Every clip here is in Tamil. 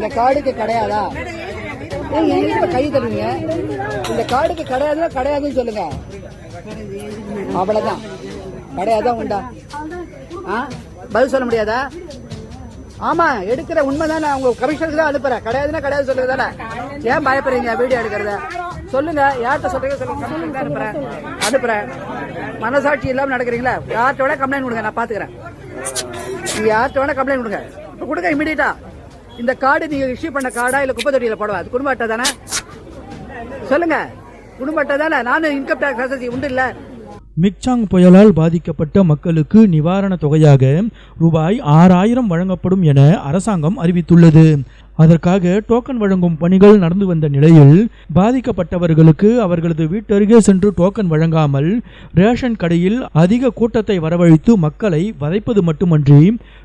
இந்த கார்டுக்கு கிடையாதா? நீங்க கை தருவீங்க? இந்த கார்டுக்கு கிடையாதுன்னா கிடையாதுன்னு சொல்லுங்க. அவ்வளவுதான். கிடையாதா உண்டா? ஆ? பதில் சொல்ல முடியாதா? ஆமா எடுக்கிற உண்மைதானே. அவங்க கமிஷனுக்கு தான் அனுப்புறேன் கிடையாதுன்னா கிடையாது சொல்லுங்க தானே ஏன் பயப்படுறீங்க வீடியோ எடுக்கிறத? சொல்லுங்க. யார்கிட்ட சொல்றீங்க சொல்லுங்க. கமிஷனருக்கு அனுப்புறேன் அனுப்புறேன் மனசாட்சி இல்லாம நடக்கிறீங்களா? யார்கிட்ட வேணா கம்ப்ளைண்ட் கொடுங்க. நான் பாத்துக்கிறேன். நீங்க யார்கிட்ட வேணா கம்ப்ளைண்ட் கொடுங்க. இப்ப கொடுங்க இமீடியட்டா இந்த கார்டு நீங்க இஷ்யூ பண்ண கார்டா இல்ல குப்பை தொட்டியில போடவா? அது குடும்ப அட்டை தானே? சொல்லுங்க. குடும்ப அட்டை தானே? நானும் இன்கம் டேக்ஸ் வசதி உண்டு இல்ல. மிக்சாங் புயலால் பாதிக்கப்பட்ட மக்களுக்கு நிவாரணத் தொகையாக ரூபாய் ஆறாயிரம் வழங்கப்படும் என அரசாங்கம் அறிவித்துள்ளது. அதற்காக டோக்கன் வழங்கும் பணிகள் நடந்து வந்த நிலையில் பாதிக்கப்பட்டவர்களுக்கு அவர்களது வீட்டருகே சென்று டோக்கன் வழங்காமல் ரேஷன் கடையில் அதிக கூட்டத்தை வரவழைத்து மக்களை வதைப்பது மட்டுமன்றி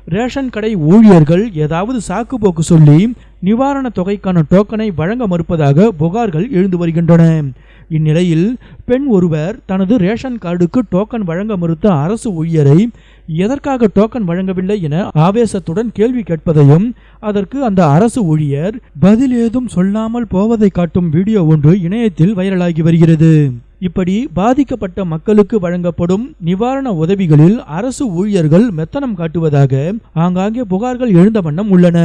ரேஷன் கடை ஊழியர்கள் ஏதாவது சாக்கு போக்கு சொல்லி நிவாரணத் தொகைக்கான டோக்கனை வழங்க மறுப்பதாக புகார்கள் எழுந்து வருகின்றன. இந்நிலையில் பெண் ஒருவர் தனது ரேஷன் கார்டுக்கு டோக்கன் வழங்க மறுத்த அரசு ஊழியரை எதற்காக டோக்கன் வழங்கவில்லை என ஆவேசத்துடன் கேள்வி கேட்பதையும் அதற்கு அந்த அரசு ஊழியர் பதில் ஏதும் சொல்லாமல் போவதை காட்டும் வீடியோ ஒன்று இணையத்தில் வைரலாகி வருகிறது. இப்படி பாதிக்கப்பட்ட மக்களுக்கு வழங்கப்படும் நிவாரண உதவிகளில் அரசு ஊழியர்கள் மெத்தனம் காட்டுவதாக ஆங்காங்கே புகார்கள் எழுந்த வண்ணம் உள்ளன.